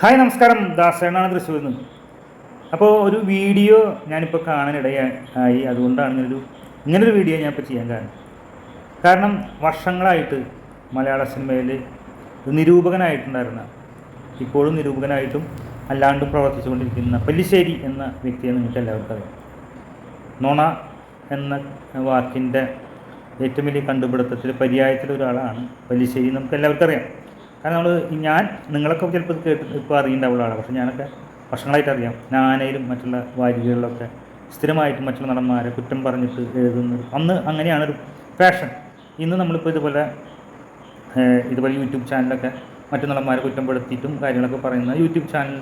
Hi നമസ്കാരം. ദാസേണാണ് തൃശ്ശൂരിൽ നിന്ന്. അപ്പോൾ ഒരു വീഡിയോ ഞാനിപ്പോൾ കാണാനിടയായി. അതുകൊണ്ടാണ് ഇങ്ങനൊരു ഇങ്ങനൊരു വീഡിയോ ഞാൻ ഇപ്പോൾ ചെയ്യാൻ കാരണം. കാരണം വർഷങ്ങളായിട്ട് മലയാള സിനിമയിൽ നിരൂപകനായിട്ടുണ്ടായിരുന്ന ഇപ്പോഴും നിരൂപകനായിട്ടും അല്ലാണ്ടും പ്രവർത്തിച്ചുകൊണ്ടിരിക്കുന്ന പല്ലിശ്ശേരി എന്ന വ്യക്തിയെ നിങ്ങൾക്ക് എല്ലാവർക്കും അറിയാം. നോണ എന്ന വാക്കിന്റെ ഏറ്റവും വലിയ കണ്ടുപിടുത്തത്തിൽ പര്യായത്തിലൊരാളാണ് പല്ലിശ്ശേരി നമുക്ക് എല്ലാവർക്കും അറിയാം. കാരണം നമ്മൾ ഞാൻ നിങ്ങളൊക്കെ ചിലപ്പോൾ കേട്ട് ഇപ്പോൾ അറിയുണ്ടാവുള്ള ആളാണ് പക്ഷേ ഞാനൊക്കെ വർഷങ്ങളായിട്ട് അറിയാം. ഞാനയിലും മറ്റുള്ള വാരികകളിലൊക്കെ സ്ഥിരമായിട്ട് മറ്റുള്ള നടന്മാരെ കുറ്റം പറഞ്ഞിട്ട് എഴുതുന്നത്. അന്ന് അങ്ങനെയാണ് ഒരു ഫാഷൻ. ഇന്ന് നമ്മളിപ്പോൾ ഇതുപോലെ ഇതുപോലെ യൂട്യൂബ് ചാനലൊക്കെ മറ്റു നടന്മാരെ കുറ്റപ്പെടുത്തിയിട്ടും കാര്യങ്ങളൊക്കെ പറയുന്ന യൂട്യൂബ് ചാനൽ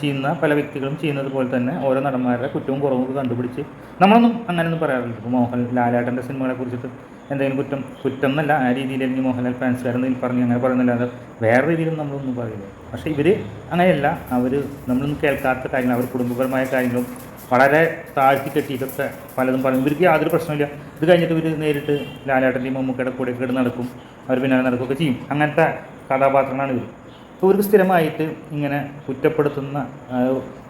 ചെയ്യുന്ന പല വ്യക്തികളും ചെയ്യുന്നത് പോലെ തന്നെ ഓരോ നടന്മാരുടെ കുറ്റവും കുറവും കണ്ടുപിടിച്ച് നമ്മളൊന്നും അങ്ങനെയൊന്നും പറയാറില്ല. ഇപ്പോൾ മോഹൻ ലാലേട്ടന്റെ സിനിമകളെ കുറിച്ചിട്ട് എന്തെങ്കിലും കുറ്റം കുറ്റം എന്നല്ല ആ രീതിയിൽ അല്ലെങ്കിൽ മോഹൻലാൽ ഫാൻസുകാരെന്ന് പറഞ്ഞു അങ്ങനെ പറയുന്നില്ലാതെ വേറെ രീതിയിലും നമ്മളൊന്നും പറയില്ല. പക്ഷേ ഇവർ അങ്ങനെയല്ല. അവർ നമ്മളൊന്നും കേൾക്കാത്ത കാര്യങ്ങൾ അവർ കുടുംബപരമായ കാര്യങ്ങളും വളരെ താഴ്ത്തി കെട്ടിയിട്ടൊക്കെ പലതും പറയും. ഇവർക്ക് യാതൊരു പ്രശ്നമില്ല ഇത് കഴിഞ്ഞിട്ട് ഇവർ നേരിട്ട് ലാലേട്ടന്റെയും മമ്മൂക്കയുടെ കൂടെ കേട്ട് നടക്കും. അവർ പിന്നാലെ നടക്കുകയൊക്കെ ചെയ്യും. അങ്ങനത്തെ കഥാപാത്രങ്ങളാണ് ഇവർ അപ്പോൾ ഇവർക്ക് സ്ഥിരമായിട്ട് ഇങ്ങനെ കുറ്റപ്പെടുത്തുന്ന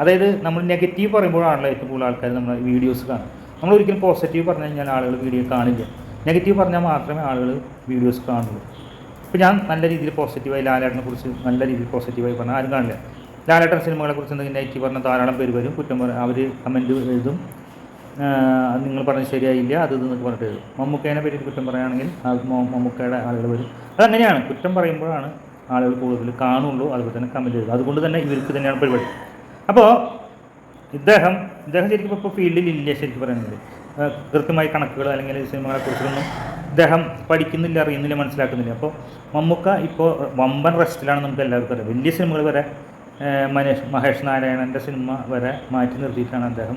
അതായത് നമ്മൾ നെഗറ്റീവ് പറയുമ്പോഴാണല്ലോ ഏറ്റവും കൂടുതൽ ആൾക്കാർ നമ്മൾ വീഡിയോസ് കാണും നമ്മൾ ഒരിക്കലും പോസിറ്റീവ് പറഞ്ഞു കഴിഞ്ഞാൽ ആളുകൾ വീഡിയോ കാണില്ല. നെഗറ്റീവ് പറഞ്ഞാൽ മാത്രമേ ആളുകൾ വീഡിയോസ് കാണുള്ളൂ. ഇപ്പോൾ ഞാൻ നല്ല രീതിയിൽ പോസിറ്റീവായി ലാലേട്ടനെ കുറിച്ച് നല്ല രീതിയിൽ പോസിറ്റീവായി പറഞ്ഞാൽ ആരും കാണില്ല. ലാലേട്ടൻ സിനിമകളെ കുറിച്ച് എന്തെങ്കിലും നെഗറ്റീവ് പറഞ്ഞാൽ ധാരാളം പേര് വരും കുറ്റം പറയും അവർ കമന്റ് എഴുതും. നിങ്ങൾ പറഞ്ഞത് ശരിയായില്ല അത് ഇത് പറഞ്ഞിട്ട് എഴുതും. മമ്മൂക്കേനെ പറ്റി കുറ്റം പറയുകയാണെങ്കിൽ മമ്മൂക്കയുടെ ആളുകൾ വരും. അതങ്ങനെയാണ്. കുറ്റം പറയുമ്പോഴാണ് ആളുകൾ കൂടുതൽ കാണുള്ളൂ അതുപോലെ തന്നെ കമന്റ് ചെയ്തു അതുകൊണ്ട് തന്നെ ഇവർക്ക് തന്നെയാണ് പരിപാടി. അപ്പോൾ ഇദ്ദേഹം ഇദ്ദേഹം ശരിക്കും ഇപ്പോൾ ഫീൽഡിൽ ഇല്ല ശരിക്കും പറയുന്നത്. കൃത്യമായി കണക്കുകൾ അല്ലെങ്കിൽ സിനിമകളെ കുറിച്ചൊന്നും ഇദ്ദേഹം പഠിക്കുന്നില്ല അറിയുന്നില്ല മനസ്സിലാക്കുന്നില്ല. അപ്പോൾ മമ്മൂക്ക ഇപ്പോൾ വമ്പൻ റെസ്റ്റിലാണ് നമുക്ക് എല്ലാവർക്കും അറിയാം. വലിയ സിനിമകൾ വരെ മനേഷ് മഹേഷ് നാരായണന്റെ സിനിമ വരെ മാറ്റി നിർത്തിയിട്ടാണ് അദ്ദേഹം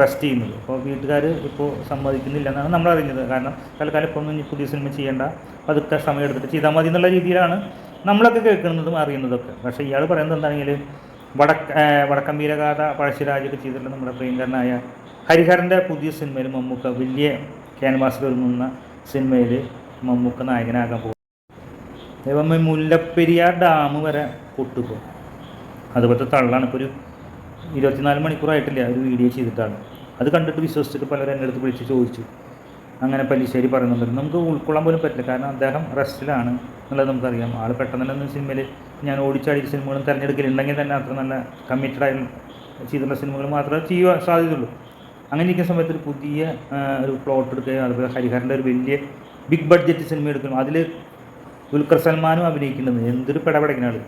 റെസ്റ്റ് ചെയ്യുന്നത്. അപ്പോൾ വീട്ടുകാർ ഇപ്പോൾ സമ്മതിക്കുന്നില്ല എന്നാണ് നമ്മൾ അറിഞ്ഞത്. കാരണം തൽക്കാലം ഇപ്പോൾ ഒന്നും പുതിയ സിനിമ ചെയ്യേണ്ട പതുക്കെ സമയം എടുത്തിട്ട് ചെയ്താൽ മതി എന്നുള്ള രീതിയിലാണ് നമ്മളൊക്കെ കേൾക്കുന്നതും അറിയുന്നതൊക്കെ. പക്ഷേ ഇയാൾ പറയുന്നത് എന്താണെങ്കിൽ വടക്ക വടക്കം വീരഗാഥ പഴശ്ശിരാജൊക്കെ ചെയ്തിട്ടുള്ള നമ്മുടെ പ്രിയങ്കരനായ ഹരിഹരന്റെ പുതിയ സിനിമയിൽ മമ്മൂക്ക വലിയ ക്യാൻവാസിൽ ഒരുങ്ങുന്ന സിനിമയിൽ മമ്മൂക്ക നായകനാകാൻ പോകും അതേപോലെ മുല്ലപ്പെരിയാർ ഡാം വരെ പൊട്ടുപോകും അതുപോലത്തെ തള്ളാണ് ഇപ്പോൾ ഒരു ഇരുപത്തിനാല് മണിക്കൂറായിട്ടില്ല ഒരു വീഡിയോ ചെയ്തിട്ടാണ്. അത് കണ്ടിട്ട് വിശ്വസിച്ചിട്ട് പലരും എന്റെ അടുത്ത് വിളിച്ച് ചോദിച്ചു. അങ്ങനെ പല്ലിശ്ശേരി പറയുന്നുണ്ട്. നമുക്ക് ഉൾക്കൊള്ളാൻ പോലും പറ്റില്ല. കാരണം അദ്ദേഹം റെസ്റ്റിലാണ് എന്നുള്ളത് നമുക്കറിയാം. ആൾ പെട്ടെന്നല്ലെന്ന് സിനിമയിൽ ഞാൻ ഓടിച്ചാടിയ സിനിമകളും തിരഞ്ഞെടുക്കലുണ്ടെങ്കിൽ തന്നെ അത്ര നല്ല കമ്മിറ്റഡ് ആയി ചെയ്തിട്ടുള്ള സിനിമകൾ മാത്രമേ ചെയ്യുവാൻ സാധ്യതയുള്ളൂ. അങ്ങനെ ഇരിക്കുന്ന സമയത്ത് ഒരു പുതിയ ഒരു പ്ലോട്ട് എടുക്കുകയും അതുപോലെ ഹരിഹരന്റെ ഒരു വലിയ ബിഗ് ബഡ്ജറ്റ് സിനിമ എടുക്കണം അതിൽ ദുൽഖർ സൽമാനും അഭിനയിക്കേണ്ടത് എന്തൊരു പിടപെടക്കിനാണ്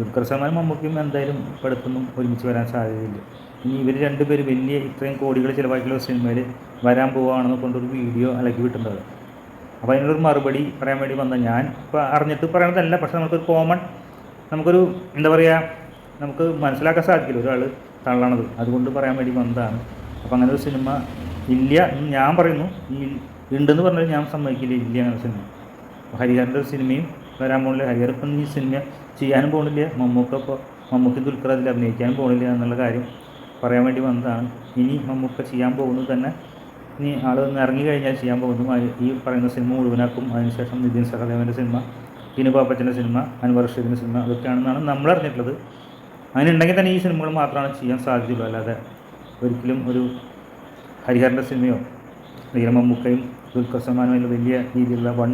ദുൽഖർ സൽമാനും മമ്മൂക്കിയും എന്തായാലും ഇപ്പോഴത്തൊന്നും ഒരുമിച്ച് വരാൻ സാധ്യതയില്ല. ഇനി ഇവർ രണ്ടുപേരും വലിയ ഇത്രയും കോടികൾ ചിലവാക്കിയുള്ള സിനിമയിൽ വരാൻ പോവുകയാണെന്ന് കൊണ്ടൊരു വീഡിയോ അലക്കി വിട്ടിട്ടുണ്ടാവും അപ്പോൾ അതിനൊരു മറുപടി പറയാൻ വേണ്ടി വന്ന ഞാൻ ഇപ്പോൾ അറിഞ്ഞിട്ട് പറയണതല്ല പക്ഷെ നമുക്കൊരു കോമൺ നമുക്കൊരു എന്താ പറയുക നമുക്ക് മനസ്സിലാക്കാൻ സാധിക്കില്ല ഒരാൾ തള്ളണത്. അതുകൊണ്ട് പറയാൻ വേണ്ടി വന്നതാണ്. അപ്പോൾ അങ്ങനെ ഒരു സിനിമ ഇല്ല ഞാൻ പറയുന്നു. ഈ ഉണ്ടെന്ന് പറഞ്ഞാൽ ഞാൻ സമ്മതിക്കില്ല ഇല്ല അങ്ങനെ സിനിമ. ഹരിഹരന്റെ ഒരു സിനിമയും വരാൻ പോകുന്നില്ല ഹരിഹർ ഈ സിനിമ ചെയ്യാനും പോകുന്നില്ല മമ്മൂക്ക ഇപ്പോൾ മമ്മൂക്ക് ദുൽഖർ അതിൽ അഭിനയിക്കാനും പോകുന്നില്ല എന്നുള്ള കാര്യം പറയാൻ വേണ്ടി വന്നതാണ്. ഇനി മമ്മൂക്ക ചെയ്യാൻ പോകുന്നത് തന്നെ ഇനി ആൾ ഒന്ന് ഇറങ്ങി കഴിഞ്ഞാൽ ചെയ്യാൻ പോകുന്നു ഈ പറയുന്ന സിനിമ മുഴുവനാക്കും. അതിനുശേഷം നിതിൻ സഹദേവന്റെ സിനിമ ഇനി പാപ്പച്ചന്റെ സിനിമ അനുവർ റഷീദിന്റെ സിനിമ അതൊക്കെയാണെന്നാണ് നമ്മൾ അറിഞ്ഞിട്ടുള്ളത്. അതിനുണ്ടെങ്കിൽ തന്നെ ഈ സിനിമകൾ മാത്രമാണ് ചെയ്യാൻ സാധ്യതയുള്ളൂ. അല്ലാതെ ഒരിക്കലും ഒരു ഹരിഹറിന്റെ സിനിമയോ അല്ലെങ്കിൽ മമ്മൂക്കയും ദുൽഖർ സൽമാനും വലിയ രീതിയിലുള്ള വൺ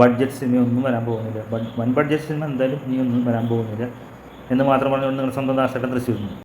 ബഡ്ജറ്റ് സിനിമ ഒന്നും വരാൻ പോകുന്നില്ല. വൺ ബഡ്ജറ്റ് സിനിമ എന്തായാലും ഇനി ഒന്നും വരാൻ പോകുന്നില്ല. എന്ന് മാത്രം പറഞ്ഞുകൊണ്ട് നിങ്ങളുടെ സ്വന്തം ദാസേട്ടൻ തൃശ്ശൂരിൽ